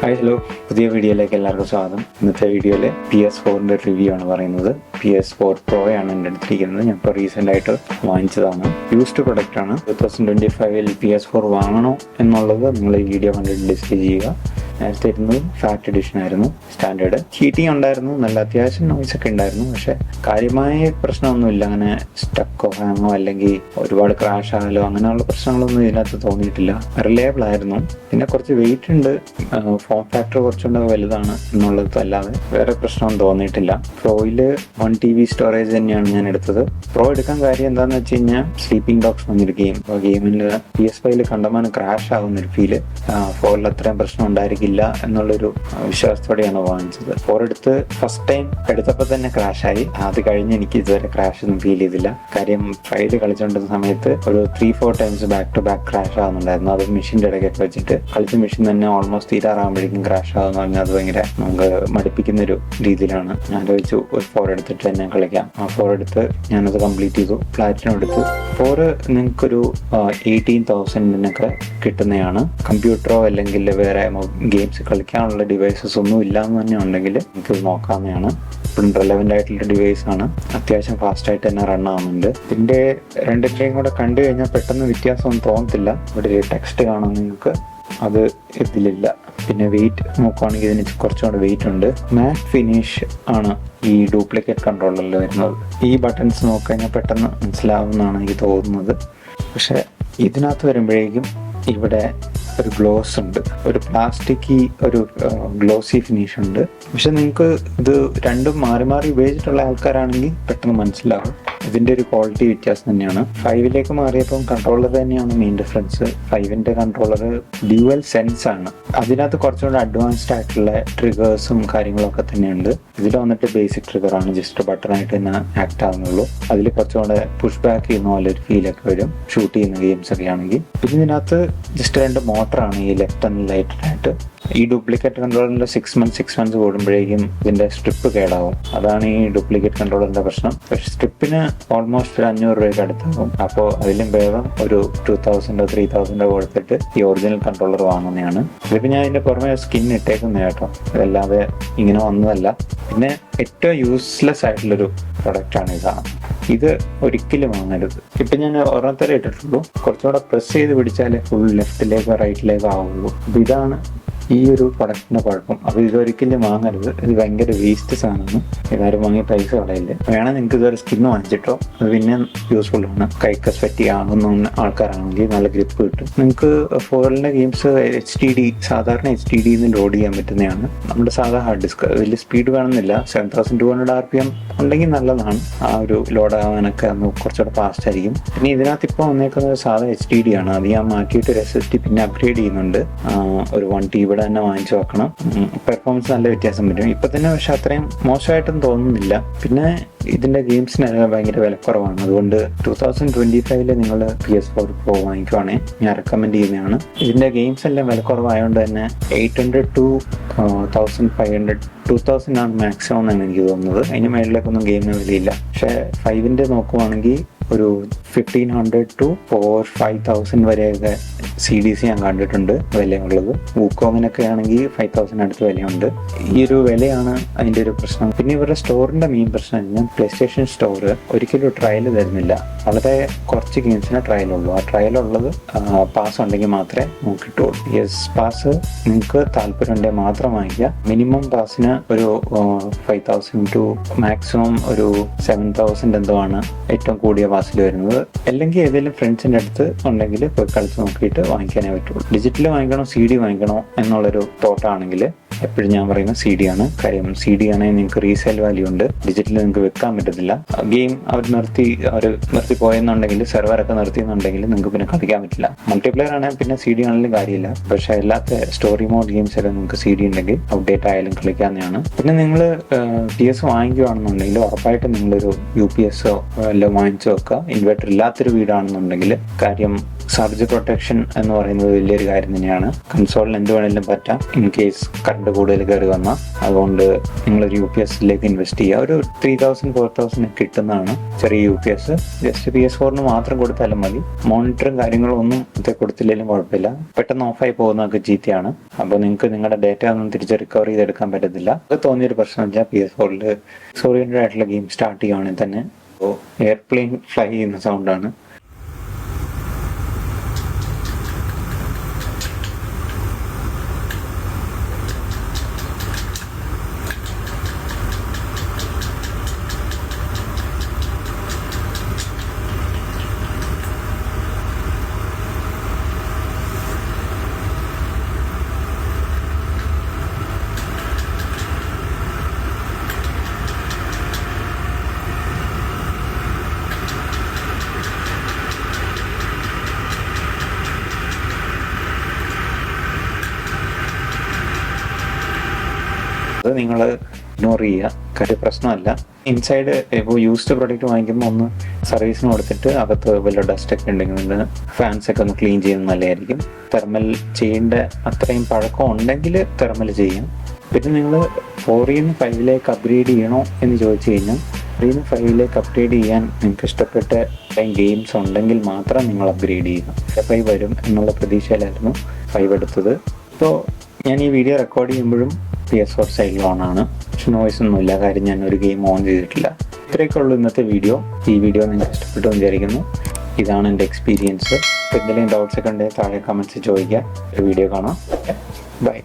Hi hello പുതിയ വീഡിയോയിലേക്ക് എല്ലാവർക്കും സ്വാഗതം. ഇന്നത്തെ വീഡിയോയിൽ പി എസ് ഫോറിന്റെ റിവ്യൂ ആണ് പറയുന്നത്. പി എസ് ഫോർ പ്രോയാണ് എന്റെ അടുത്തിരിക്കുന്നത്. ഞാൻ ഇപ്പോൾ റീസെന്റ് ആയിട്ട് വാങ്ങിച്ചതാണ്. യൂസ്ഡ് പ്രൊഡക്റ്റ് ആണ്. ടു തൗസൻഡ് ട്വന്റി ഫൈവിൽ പി എസ് ഫോർ വാങ്ങണോ എന്നുള്ളത് നിങ്ങൾ ഈ വീഡിയോ കണ്ടിട്ട് ഡിസ്കസ് ചെയ്യുക. നേരത്തെ ഇരുന്നത് ഫാക്ട് എഡിഷൻ ആയിരുന്നു. സ്റ്റാൻഡേർഡ് ഹീറ്റിംഗ് ഉണ്ടായിരുന്നു. നല്ല അത്യാവശ്യം നോയ്സ് ഒക്കെ ഉണ്ടായിരുന്നു. പക്ഷെ കാര്യമായ പ്രശ്നമൊന്നുമില്ല. അങ്ങനെ സ്റ്റക്കോ ഹാങ്ങോ അല്ലെങ്കിൽ ഒരുപാട് ക്രാഷ് ആകലോ അങ്ങനെയുള്ള പ്രശ്നങ്ങളൊന്നും ഇതിനകത്ത് തോന്നിയിട്ടില്ല. റിലയബിൾ ആയിരുന്നു. പിന്നെ കുറച്ച് വെയിറ്റ് ഉണ്ട്. ഫോം ഫാക്ടർ കുറച്ചുകൂടെ വലുതാണ് എന്നുള്ളത് അല്ലാതെ വേറെ പ്രശ്നമൊന്നും തോന്നിയിട്ടില്ല. പ്രോയിൽ വൺ ടി ബി സ്റ്റോറേജ് തന്നെയാണ് ഞാൻ എടുത്തത്. പ്രോ എടുക്കാൻ കാര്യം എന്താണെന്ന് വെച്ച് കഴിഞ്ഞാൽ സ്ലീപ്പിംഗ് ഡോഗ്സ് വന്നൊരു ഗെയിം അപ്പോൾ ഗെയിമിൽ പി എസ് ഫൈവിൽ കണ്ടമാനം ക്രാഷ് ആകുന്നൊരു ഫീൽ ഫോറിൽ അത്രയും പ്രശ്നം ഉണ്ടായിരിക്കില്ല എന്നുള്ളൊരു വിശ്വാസത്തോടെയാണ് വാങ്ങിച്ചത്. ഫോർ എടുത്ത് ഫസ്റ്റ് ടൈം എടുത്തപ്പോൾ തന്നെ ആയി. അത് കഴിഞ്ഞ് എനിക്ക് ഇതുവരെ ക്രാഷ് ഒന്നും ഫീൽ ചെയ്തില്ല. കാര്യം ഫ്രൈഡ് കളിച്ചുകൊണ്ടിരുന്ന സമയത്ത് ഒരു three four times back to back crash ആകുന്നുണ്ടായിരുന്നു അത് മെഷീന്റെ ഇടയ്ക്കൊക്കെ വെച്ചിട്ട് കളിച്ച മെഷീൻ തന്നെ ഓൾമോസ്റ്റ് തീരാറാകുമ്പോഴേക്കും ക്രാഷ് ആകുന്നു പറഞ്ഞാൽ അത് ഭയങ്കര നമുക്ക് മടുപ്പിക്കുന്ന ഒരു രീതിയിലാണ്. ഞാൻ ആലോചിച്ചു ഒരു ഫോർ എടുത്തിട്ട് തന്നെ കളിക്കാം. ആ ഫോർ എടുത്ത് ഞാനത് കംപ്ലീറ്റ് ചെയ്തു പ്ലാറ്റിനം എടുത്തു. ഫോർ നിങ്ങൾക്കൊരു എയ്റ്റീൻ തൗസൻഡിനൊക്കെ കിട്ടുന്നതാണ്. കമ്പ്യൂട്ടറോ അല്ലെങ്കിൽ വേറെ ഗെയിംസ് കളിക്കാനുള്ള ഡിവൈസസ് ഒന്നും ഇല്ല എന്ന് തന്നെ ഉണ്ടെങ്കിൽ നമുക്ക് നോക്കാവുന്നതാണ് ഇപ്പം റെലവെന്റ് ആയിട്ടുള്ള ഡിവൈസ് ആണ്. അത്യാവശ്യം ഫാസ്റ്റ് ആയിട്ട് തന്നെ റൺ ആവുന്നുണ്ട്. ഇതിന്റെ രണ്ടിന്റെയും കൂടെ കണ്ടു കഴിഞ്ഞാൽ പെട്ടെന്ന് വ്യത്യാസമൊന്നും തോന്നത്തില്ല. ഇവിടെ ഒരു ടെക്സ്റ്റ് കാണാൻ നിങ്ങൾക്ക് അത് ഇതിലില്ല. പിന്നെ വെയിറ്റ് നോക്കുവാണെങ്കിൽ ഇതിന് കുറച്ചുകൂടെ വെയിറ്റ് ഉണ്ട്. മാറ്റ് ഫിനിഷ് ആണ് ഈ ഡ്യൂപ്ലിക്കേറ്റ് കൺട്രോളറിൽ വരുന്നത്. ഈ ബട്ടൺസ് നോക്കിക്കഴിഞ്ഞാൽ പെട്ടെന്ന് മനസ്സിലാവുമെന്നാണ് എനിക്ക് തോന്നുന്നത്. പക്ഷേ ഇതിനകത്ത് വരുമ്പോഴേക്കും ഇവിടെ ഒരു ഗ്ലോസ് ഉണ്ട്. ഒരു പ്ലാസ്റ്റിക് ഒരു ഗ്ലോസി ഫിനിഷ് ഉണ്ട്. പക്ഷെ നിങ്ങൾക്ക് ഇത് രണ്ടും മാറി മാറി ഉപയോഗിച്ചിട്ടുള്ള ആൾക്കാരാണെങ്കിൽ പെട്ടെന്ന് മനസ്സിലാവും. ഇതിന്റെ ഒരു ക്വാളിറ്റി വ്യത്യാസം തന്നെയാണ്. ഫൈവിലേക്ക് മാറിയപ്പോൾ കൺട്രോളർ തന്നെയാണ് മെയിൻ ഡിഫറൻസ് ഫൈവിന്റെ കൺട്രോളർ ഡ്യുവൽ സെൻസ് ആണ് അതിനകത്ത് കുറച്ചുകൂടെ അഡ്വാൻസ്ഡ് ആയിട്ടുള്ള ട്രിഗേഴ്സും കാര്യങ്ങളൊക്കെ തന്നെയുണ്ട്. ഇതിൽ വന്നിട്ട് ബേസിക് ട്രിഗർ ആണ്. ജസ്റ്റ് ബട്ടൺ ആയിട്ട് തന്നെ ആക്ട് ആവുന്നുള്ളൂ. അതിൽ കുറച്ചുകൂടെ പുഷ് ബാക്ക് ചെയ്യുന്ന പോലെ ഒരു ഫീലൊക്കെ വരും. ഷൂട്ട് ചെയ്യുന്ന ഗെയിംസ് ഒക്കെ ആണെങ്കിൽ. പിന്നെ ഇതിനകത്ത് ജസ്റ്റ് രണ്ട് മോട്ടറാണ് ഈ ലെഫ്റ്റ് ആൻഡ് റൈറ്റ് ആയിട്ട്. ഈ ഡ്യൂപ്ലിക്കേറ്റ് കൺട്രോളറിന്റെ സിക്സ് മന്ത്സ് സിക്സ് മന്ത്സ് കൂടുമ്പോഴേക്കും ഇതിന്റെ സ്ട്രിപ്പ് കേടാവും. അതാണ് ഈ ഡ്യൂപ്ലിക്കേറ്റ് കൺട്രോളറിന്റെ പ്രശ്നം. പക്ഷെ സ്ട്രിപ്പിന് ഓൾമോസ്റ്റ് ഒരു അഞ്ഞൂറ് രൂപയ്ക്ക് അടുത്താകും അപ്പോൾ അതിലും ഭേദം ഒരു ടു തൗസൻഡോ ത്രീ തൗസൻഡോ കൊടുത്തിട്ട് ഈ ഒറിജിനൽ കൺട്രോളർ വാങ്ങുന്നതാണ്. ഇതിപ്പോൾ ഞാൻ ഇതിന്റെ പുറമെ സ്കിൻ ഇട്ടേക്കുന്ന കേട്ടോ. അതല്ലാതെ ഇങ്ങനെ വന്നതല്ല. പിന്നെ ഏറ്റവും യൂസ്ലെസ് ആയിട്ടുള്ളൊരു പ്രൊഡക്റ്റാണ് ഇതാണ് ഇത് ഒരിക്കലും വാങ്ങരുത്. ഇപ്പം ഞാൻ ഒരെണ്ണത്തര ഇട്ടിട്ടുള്ളൂ. കുറച്ചുകൂടെ പ്രസ് ചെയ്ത് പിടിച്ചാലേ ഫുൾ ലെഫ്റ്റിലേക്കോ റൈറ്റിലേക്കോ ആവുള്ളൂ. അപ്പം ഇതാണ് ഈ ഒരു പ്രൊഡക്റ്റിന്റെ കുഴപ്പം അപ്പോൾ ഇതൊരിക്കലും വാങ്ങരുത്. ഇത് ഭയങ്കര വേസ്റ്റ് സാധനമാണ്. എല്ലാവരും വാങ്ങി പൈസ കളയില്ല. വേണം നിങ്ങൾക്ക് ഇതൊരു സ്കിൻ വാങ്ങിച്ചിട്ടോ? അത് പിന്നെ യൂസ്ഫുൾ ആണ്. കൈക്ക് സ്വെറ്റി ആകുന്ന ആൾക്കാരാണെങ്കിൽ നല്ല ഗ്രിപ്പ് കിട്ടും. നിങ്ങൾക്ക് ഫോറിലെ ഗെയിംസ് എച്ച് ഡി ഡി സാധാരണ എച്ച് ഡി ഡിന്ന് ലോഡ് ചെയ്യാൻ പറ്റുന്നതാണ്. നമ്മുടെ സാധാ ഹാർഡ് ഡിസ്ക് വലിയ സ്പീഡ് വേണമെന്നില്ല. Seven thousand two hundred R P M ഉണ്ടെങ്കിൽ നല്ലതാണ്. ആ ഒരു ലോഡ് ആവാനൊക്കെ ഒന്ന് കുറച്ചുകൂടെ ഫാസ്റ്റ് ആയിരിക്കും. പിന്നെ ഇതിനകത്ത് ഇപ്പോൾ വന്നേക്കുന്നത് സാധാ എച്ച് ഡി ഡി ആണ്. അത് ഞാൻ മാറ്റിയിട്ട് ഒരു എസ് എസ് ഡി പിന്നെ അപ്ഗ്രേഡ് ചെയ്യുന്നുണ്ട്. ഒരു വൺ ടി ഇവിടെ തന്നെ വാങ്ങിച്ചു വെക്കണം. പെർഫോമൻസ് നല്ല വ്യത്യാസം വരും. ഇപ്പൊ തന്നെ പക്ഷെ അത്രയും മോശമായിട്ടും തോന്നുന്നില്ല. പിന്നെ ഇതിന്റെ ഗെയിംസിന് ഭയങ്കര വിലക്കുറവാണ്. അതുകൊണ്ട് ടൂ തൗസൻഡ് ട്വന്റി ഫൈവിൽ നിങ്ങൾ പി എസ് ഫോർ പ്രോ വാങ്ങിക്കുവാണെങ്കിൽ ഞാൻ റെക്കമെൻഡ് ചെയ്യുന്നതാണ്. ഇതിന്റെ ഗെയിംസ് എല്ലാം വിലക്കുറവായതുകൊണ്ട് തന്നെ eight hundred to thousand five hundred two thousand ആണ് മാക്സിമം എന്നാണ് എനിക്ക് തോന്നുന്നത്. അതിന് മേളിലേക്കൊന്നും ഗെയിമിന് വിലയില്ല. പക്ഷെ ഫൈവിന്റെ നോക്കുവാണെങ്കിൽ ഒരു fifteen hundred to four five thousand വരെയൊക്കെ സി ഡി സി ഞാൻ കണ്ടിട്ടുണ്ട് വിലയുള്ളത്. വൂക്കോങ്ങിനൊക്കെ ആണെങ്കിൽ ഫൈവ് തൗസൻഡ് അടുത്ത് വിലയുണ്ട്. ഈ ഒരു വിലയാണ് അതിന്റെ ഒരു പ്രശ്നം. പിന്നെ ഇവരുടെ സ്റ്റോറിന്റെ മെയിൻ പ്രശ്നം ഞാൻ പ്ലേ സ്റ്റേഷൻ സ്റ്റോർ ഒരിക്കലും ട്രയൽ തരുന്നില്ല. വളരെ കുറച്ച് ഗെയിംസിന് ട്രയൽ ഉള്ളൂ. ആ ട്രയൽ ഉള്ളത് പാസ് ഉണ്ടെങ്കിൽ മാത്രമേ നമുക്ക് കിട്ടുള്ളൂ യെസ് പാസ് നിങ്ങൾക്ക് താല്പര്യം ഉണ്ടെങ്കിൽ മാത്രം വാങ്ങിക്കുക. മിനിമം പാസിന് ഒരു ഫൈവ് തൗസൻഡ് ടു മാക്സിമം ഒരു സെവൻ തൗസൻഡ് എന്തോ ആണ് ഏറ്റവും കൂടിയ പാസിൽ വരുന്നത്. അല്ലെങ്കിൽ ഏതെങ്കിലും ഫ്രണ്ട്സിന്റെ അടുത്ത് ഉണ്ടെങ്കിൽ പോയി കളിച്ച് നോക്കിയിട്ട് വാങ്ങിക്കാനേ പറ്റുള്ളൂ. ഡിജിറ്റൽ വാങ്ങിക്കണോ സി ഡി വാങ്ങിക്കണോ എന്നുള്ളൊരു തോട്ടാണെങ്കിൽ എപ്പോഴും ഞാൻ പറയുന്ന സി ഡി ആണ്. കാര്യം സി ഡി ആണെങ്കിൽ നിങ്ങൾക്ക് റീസെയിൽ വാല്യൂ ഉണ്ട്. ഡിജിറ്റലിൽ നിങ്ങൾക്ക് വെക്കാൻ പറ്റത്തില്ല. ഗെയിം അവർ നിർത്തി അവർ നിർത്തി പോയെന്നുണ്ടെങ്കിൽ സെർവറൊക്കെ നിർത്തിയെന്നുണ്ടെങ്കിൽ നിങ്ങൾക്ക് പിന്നെ കളിക്കാൻ പറ്റില്ല. മൾട്ടിപ്ലെയർ ആണെങ്കിൽ പിന്നെ സി ഡി ആണെങ്കിലും കാര്യമില്ല. പക്ഷെ അല്ലാത്ത സ്റ്റോറി മോഡ് ഗെയിംസ് എല്ലാം നിങ്ങൾക്ക് സി ഡി ഉണ്ടെങ്കിൽ അപ്ഡേറ്റ് ആയാലും കളിക്കാവുന്നതാണ് പിന്നെ നിങ്ങൾ പി എസ് വാങ്ങിക്കുകയാണെന്നുണ്ടെങ്കിൽ ഉറപ്പായിട്ടും നിങ്ങളൊരു യു പി എസ് എല്ലാം വാങ്ങിച്ചു വെക്കുക ഇൻവെർട്ടർ ഇല്ലാത്തൊരു വീടാണെന്നുണ്ടെങ്കിൽ കാര്യം സർജ് പ്രൊട്ടക്ഷൻ എന്ന് പറയുന്നത് വലിയൊരു കാര്യം തന്നെയാണ്. കൺസോളിൽ എന്ത് വേണമെങ്കിലും പറ്റാം. ഇൻ കേസ് കറണ്ട് കൂടുതൽ കയറി വന്നാൽ അതുകൊണ്ട് നിങ്ങൾ യു പി എസിലേക്ക് ഇൻവെസ്റ്റ് ചെയ്യുക. ഒരു ത്രീ തൗസൻഡ് ഫോർ തൗസൻഡ് കിട്ടുന്നതാണ് ചെറിയ U P S just P S ഫോറിന് മാത്രം കൊടുത്താലും മതി. മോണിറ്ററും കാര്യങ്ങളും ഒന്നും ഇത് കൊടുത്തില്ലെങ്കിലും കുഴപ്പമില്ല. പെട്ടെന്ന് ഓഫായി പോകുന്നതൊക്കെ ചീത്തയാണ്. അപ്പോൾ നിങ്ങൾക്ക് നിങ്ങളുടെ ഡേറ്റ ഒന്നും തിരിച്ച് റിക്കവർ ചെയ്തെടുക്കാൻ പറ്റത്തില്ല. അത് തോന്നിയൊരു പ്രശ്നം വെച്ചാൽ പി എസ് ഫോറിൽ സോറിയന്റഡ് ആയിട്ടുള്ള ഗെയിം സ്റ്റാർട്ട് ചെയ്യുകയാണെങ്കിൽ തന്നെ അപ്പോൾ എയർപ്ലെയിൻ ഫ്ലൈ ചെയ്യുന്ന സൗണ്ടാണ് അത് നിങ്ങൾ ഇഗ്നോർ ചെയ്യുക. കാര്യം പ്രശ്നമല്ല. ഇൻസൈഡ് ഇപ്പോൾ യൂസ്ഡ് പ്രൊഡക്റ്റ് വാങ്ങിക്കുമ്പോൾ ഒന്ന് സർവീസിന് കൊടുത്തിട്ട് അകത്ത് വല്ല ഡസ്റ്റ് ഒക്കെ ഉണ്ടെങ്കിൽ ഫാൻസ് ഒക്കെ ഒന്ന് ക്ലീൻ ചെയ്യുന്നത് നല്ലതായിരിക്കും. തെർമൽ ചെയ്യേണ്ട അത്രയും പഴക്കം ഉണ്ടെങ്കിൽ തെർമൽ ചെയ്യാം. പിന്നെ നിങ്ങൾ ഫോറിന്ന് ഫൈവിലേക്ക് അപ്ഗ്രേഡ് ചെയ്യണോ എന്ന് ചോദിച്ചു കഴിഞ്ഞാൽ ഫോറിന്ന് ഫൈവിലേക്ക് അപ്ഗ്രേഡ് ചെയ്യാൻ നിങ്ങൾക്ക് ഇഷ്ടപ്പെട്ട ഗെയിംസ് ഉണ്ടെങ്കിൽ മാത്രം നിങ്ങൾ അപ്ഗ്രേഡ് ചെയ്യുക. ഫൈവ് വരും എന്നുള്ള പ്രതീക്ഷയിലായിരുന്നു ഫൈവ് എടുത്തത്. ഇപ്പോൾ ഞാൻ ഈ വീഡിയോ റെക്കോർഡ് ചെയ്യുമ്പോഴും പി എസ് ഫോർ ഓൺ ആണ്. പക്ഷെ നോയ്സ് ഒന്നുമില്ല കാര്യം ഞാൻ ഒരു ഗെയിം ഓൺ ചെയ്തിട്ടില്ല. ഇത്രയൊക്കെ ഉള്ളൂ ഇന്നത്തെ വീഡിയോ ഈ വീഡിയോ നിങ്ങൾക്ക് ഇഷ്ടപ്പെട്ടു വിചാരിക്കുന്നു. ഇതാണ് എന്റെ എക്സ്പീരിയൻസ് എന്തെങ്കിലും ഡൗട്ട്സ് ഒക്കെ ഉണ്ടെങ്കിൽ താഴെ കമൻസ് ചോദിക്കുക. ഒരു വീഡിയോ കാണാം. ബൈ